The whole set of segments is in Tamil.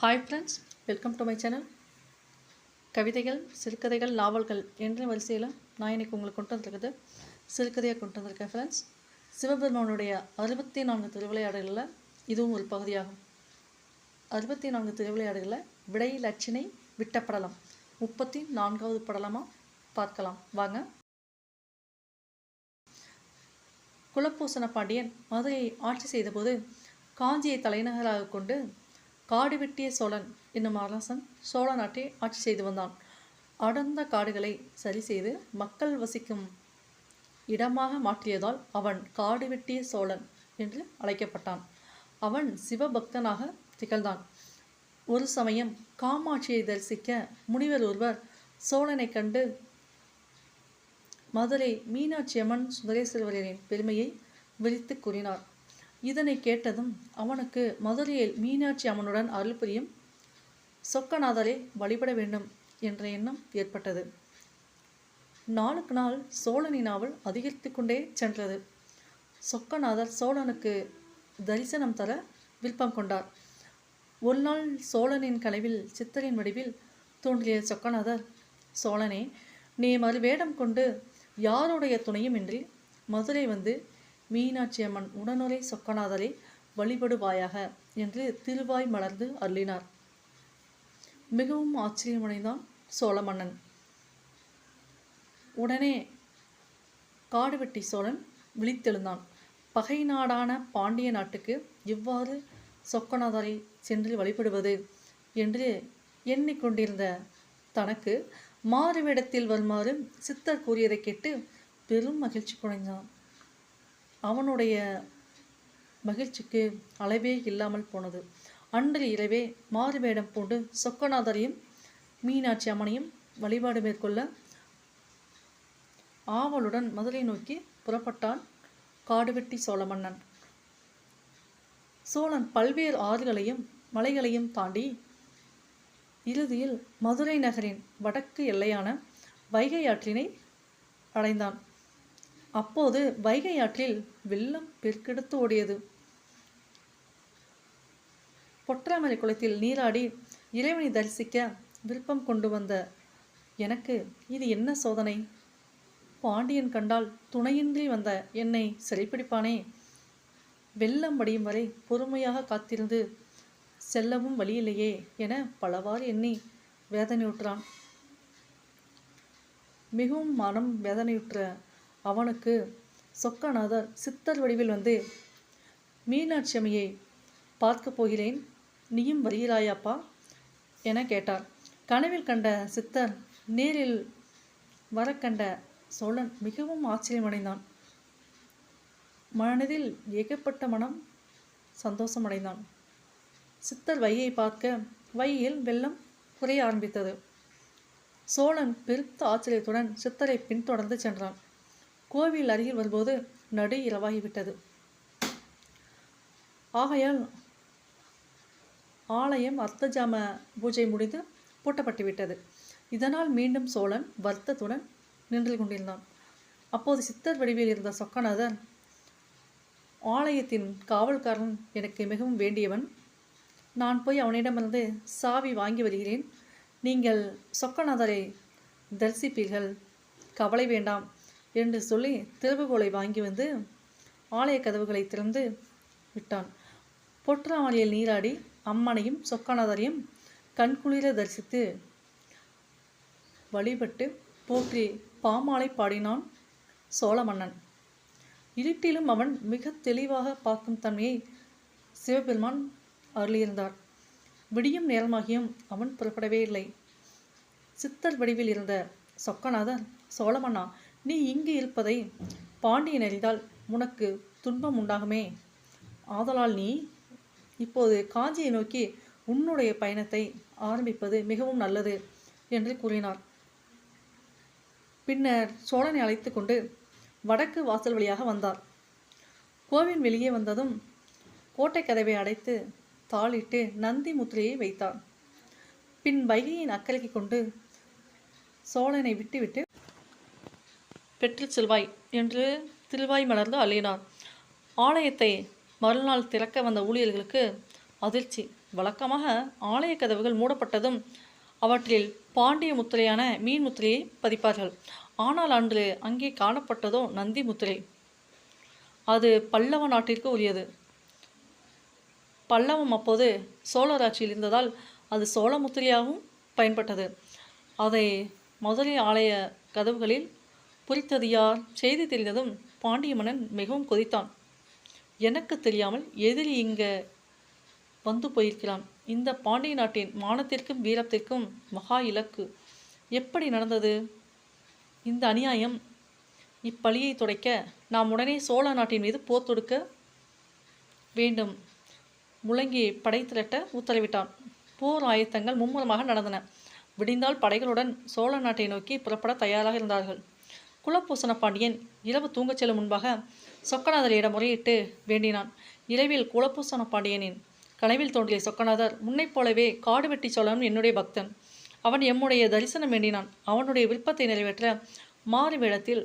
Hi friends welcome to my channel கவிதைகள் சிறுகதைகள் நாவல்கள் என்ற வரிசையில் நான் இன்னைக்கு உங்களுக்கு கொண்டு வந்திருக்குது சிறுகதையாக கொண்டு வந்திருக்கேன் ஃப்ரெண்ட்ஸ் சிவபெருமானுடைய அறுபத்தி நான்கு திருவிளையாடுகளில் இதுவும் ஒரு பகுதியாகும். அறுபத்தி நான்கு திருவிளையாடுகளில் விடை லட்சினை விட்ட படலம். முப்பத்தி நான்காவது படலமாக பார்க்கலாம். வாங்க. குலப்பூசண பாண்டியன் மதுரையை ஆட்சி செய்தபோது காஞ்சியை தலைநகராக கொண்டு காடு வெட்டிய சோழன் என்னும் அரசன் சோழ நாட்டை ஆட்சி செய்து வந்தான். அடர்ந்த காடுகளை சரி செய்து மக்கள் வசிக்கும் இடமாக மாற்றியதால் அவன் காடு வெட்டிய சோழன் என்று அழைக்கப்பட்டான். அவன் சிவபக்தனாக திகழ்ந்தான். ஒரு சமயம் காமாட்சியை தரிசிக்க முனிவர் ஒருவர் சோழனை கண்டு மதுரை மீனாட்சி அம்மன் சுந்தரேஸ்வரரின் பெருமையை விரித்து கூறினார். இதனை கேட்டதும் அவனுக்கு மதுரையில் மீனாட்சி அம்மனுடன் அருள் புரியும் சொக்கநாதரை வழிபட வேண்டும் என்ற எண்ணம் ஏற்பட்டது. நாளுக்கு நாள் சோழனின் நாவல் அதிகரித்து கொண்டே சென்றது. சொக்கநாதர் சோழனுக்கு தரிசனம் தர விருப்பம் கொண்டார். ஒரு நாள் சோழனின் கனவில் சித்தரின் வடிவில் தோன்றிய சொக்கநாதர் சோழனே நீ மறுவேடம் கொண்டு யாருடைய துணையும் இன்றி மதுரை வந்து மீனாட்சி அம்மன் உடனுரை சொக்கநாதரை வழிபடுவாயாக என்று திருவாய் மலர்ந்து அருளினார். மிகவும் ஆச்சரியமடைந்தான் சோழ மன்னன் உடனே காடுவெட்டி சோழன் விழித்தெழுந்தான். பகை நாடான பாண்டிய நாட்டுக்கு இவ்வாறு சொக்கநாதரை சென்று வழிபடுவது என்று எண்ணிக்கொண்டிருந்த தனக்கு மாறுவிடத்தில் வருமாறு சித்தர் கூறியதை கேட்டு பெரும் மகிழ்ச்சி குறைந்தான் அவனுடைய மகிழ்ச்சிக்கு அளவே இல்லாமல் போனது. அன்று இரவே மாறுவேடம் பூண்டு சொக்கநாதரையும் மீனாட்சி அம்மனையும் வழிபாடு மேற்கொள்ள ஆவலுடன் மதுரை நோக்கி புறப்பட்டான் காடுவெட்டி சோழ மன்னன் சோழன் பல்வேறு ஆறுகளையும் மலைகளையும் தாண்டி இறுதியில் மதுரை நகரின் வடக்கு எல்லையான வைகை ஆற்றினை அடைந்தான். அப்போது வைகை ஆற்றில் வெள்ளம் பெருக்கெடுத்து ஓடியது. பொற்றாமரை குளத்தில் நீராடி இறைவனை தரிசிக்க விருப்பம் கொண்டு வந்த எனக்கு இது என்ன சோதனை? பாண்டியன் கண்டால் துணையின்றி வந்த என்னை சிறைப்பிடிப்பானே வெள்ளம் வடியும் வரை பொறுமையாக காத்திருந்து செல்லவும் வழியில்லையே என பலவாறு எண்ணி வேதனையுற்றான். மிகவும் மனம் வேதனையுற்ற அவனுக்கு சொக்கநாதர் சித்தர் வடிவில் வந்து மீனாட்சி அம்மையை பார்க்க போகிறேன் நீயும் வருகிறாயாப்பா? என கேட்டார். கனவில் கண்ட சித்தர் நேரில் வர கண்ட சோழன் மிகவும் ஆச்சரியமடைந்தான். மனதில் ஏகப்பட்ட மனம் சந்தோஷமடைந்தான். சித்தர் வையை பார்க்க வையில் வெள்ளம் குறைய ஆரம்பித்தது. சோழன் பெருத்த ஆச்சரியத்துடன் சித்தரை பின்தொடர்ந்து சென்றான். கோவில் அருகில் வரும்போது நடு இரவாகிவிட்டது. ஆகையால் ஆலயம் அர்த்தஜாம பூஜை முடிந்து பூட்டப்பட்டு விட்டது இதனால் மீண்டும் சோழன் வருத்தத்துடன் நின்று கொண்டிருந்தான். அப்போது சித்தர் வடிவில் இருந்த சொக்கநாதர் ஆலயத்தின் காவல்காரன் எனக்கு மிகவும் வேண்டியவன். நான் போய் அவனிடமிருந்து சாவி வாங்கி வருகிறேன். நீங்கள் சொக்கநாதரை தரிசிப்பீர்கள். கவலை வேண்டாம். என்று சொல்லி திறவுகோலை வாங்கி வந்து ஆலய கதவுகளை திறந்து விட்டான். பொற்றாமலையில் நீராடி அம்மனையும் சொக்கநாதரையும் கண்குளிர தரிசித்து வழிபட்டு போற்றி பாமாலை பாடினான் சோழ மன்னன். இருட்டிலும் அவன் மிக தெளிவாக பார்க்கும் தன்மையை சிவபெருமான் அருளியிருந்தார். விடியும் நேரமாகியும் அவன் புறப்படவே இல்லை. சித்தர் வடிவில் இருந்த சொக்கநாதர் சோழமன்னா நீ இங்கு இருப்பதை பாண்டியன் அறிந்தால் உனக்கு துன்பம் உண்டாகுமே. ஆதலால் நீ இப்போது காஞ்சியை நோக்கி உன்னுடைய பயணத்தை ஆரம்பிப்பது மிகவும் நல்லது என்று கூறினார். பின்னர் சோழனை அழைத்து கொண்டு வடக்கு வாசல் வழியாக வந்தார். கோவின் வெளியே வந்ததும் கோட்டை கதவை அடைத்து தாளிட்டு நந்தி முத்திரையை வைத்தார். பின் வைகையின் அக்கறைக்கு கொண்டு சோழனை விட்டுவிட்டு பெற்று செல்வாய் என்று திருவாய் மலர்ந்து அள்ளினார் ஆலயத்தை மறுநாள் திறக்க வந்த ஊழியர்களுக்கு அதிர்ச்சி. வழக்கமாக ஆலய கதவுகள் மூடப்பட்டதும் அவற்றில் பாண்டிய முத்திரையான மீன் முத்திரையை பதிப்பார்கள். ஆனால் அன்று அங்கே காணப்பட்டதோ நந்தி முத்திரை. அது பல்லவ நாட்டிற்கு உரியது. பல்லவம் அப்போது சோழராட்சியில் இருந்ததால் அது சோழ முத்திரையாகவும் பயன்பட்டது. அதை மதுரை ஆலய கதவுகளில் குறித்தது யார்? செய்தி தெரிந்ததும் பாண்டிய மன்னன் மிகவும் கொதித்தான். எனக்கு தெரியாமல் எதிரி இங்கே வந்து போயிருக்கிறான். இந்த பாண்டிய நாட்டின் மானத்திற்கும் வீரத்திற்கும் மகா இலக்கு. எப்படி நடந்தது? இந்த அநியாயம் இப்பழியை துடைக்க நாம் உடனே சோழ நாட்டின் மீது போர் தொடுக்க வேண்டும். முழங்கி படை திரட்ட உத்தரவிட்டான். போர் ஆயத்தங்கள் மும்முரமாக நடந்தன. விடிந்தால் படைகளுடன் சோழ நாட்டை நோக்கி புறப்பட தயாராக இருந்தார்கள். குலப்பூசண பாண்டியன் இரவு தூங்கச் செல்லும் முன்பாக சொக்கநாதரிடம் முறையிட்டு வேண்டினான். இரவில் குலப்பூசண பாண்டியனின் கனவில் தோன்றிய சொக்கநாதர் முன்னைப் போலவே காடு வெட்டி சோழன் என்னுடைய பக்தன். அவன் எம்முடைய தரிசனம் வேண்டினான். அவனுடைய விருப்பத்தை நிறைவேற்ற மாறு வேடத்தில்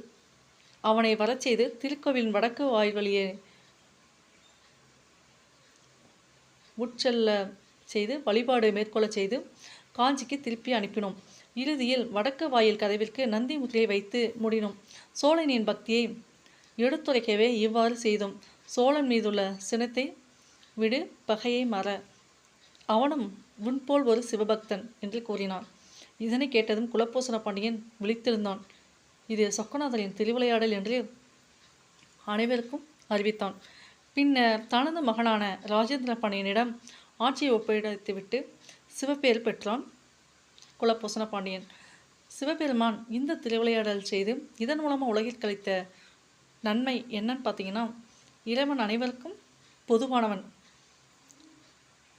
அவனை வரச் செய்து திருக்கோவிலின் வடக்கு வாய்வழியே உட்செல்ல செய்து வழிபாடு மேற்கொள்ள செய்து காஞ்சிக்கு திருப்பி அனுப்பினோம். இறுதியில் வடக்கு வாயில் கதவிற்கு நந்தி முத்திரையை வைத்து மூடினோம். சோழனின் பக்தியை எடுத்துரைக்கவே இவ்வாறு செய்தோம். சோழன் மீதுள்ள சினத்தை விடு பகையை மற. அவனும் முன்போல் ஒரு சிவபக்தன் என்று கூறினான். இதனை கேட்டதும் குலப்போசன பாண்டியன் விழித்திருந்தான். இது சொக்கநாதரின் திருவிளையாடல் என்று அனைவருக்கும் அறிவித்தான். பின்னர் தனது மகனான ராஜேந்திர பாண்டியனிடம் ஆட்சியை ஒப்படைத்துவிட்டு சிவப்பேர் பெற்றான். குலப்பூசண பாண்டியன். சிவபெருமான் இந்த திருவிளையாடல் செய்து இதன் மூலமாக உலகில் கழித்த நன்மை என்னன்னு பார்த்தீங்கன்னா இறைவன் அனைவருக்கும் பொதுவானவன்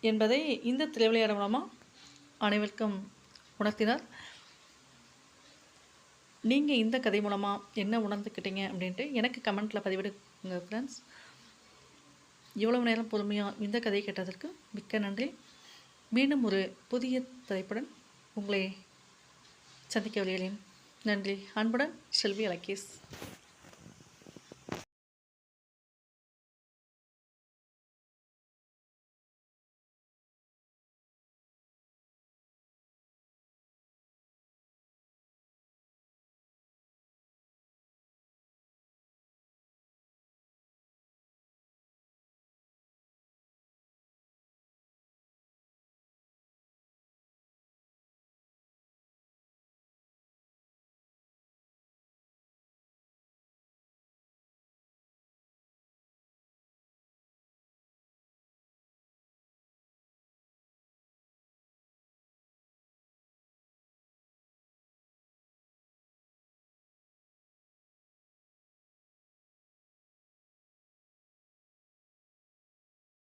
என்பதை இந்த திருவிளையாடல் மூலமாக அனைவருக்கும் உணர்த்தினார். நீங்கள் இந்த கதை மூலமாக என்ன உணர்ந்துக்கிட்டீங்க அப்படின்ட்டு எனக்கு கமெண்ட்டில் பதிவிடுங்க ஃப்ரெண்ட்ஸ் இவ்வளவு நேரம் பொறுமையாக இந்த கதையை கேட்டதற்கு மிக்க நன்றி. மீண்டும் ஒரு புதிய திரைப்படம் உங்களை சந்திக்க வழிகளின் நன்றி. அன்புடன் செல்வி அலக்கேஸ்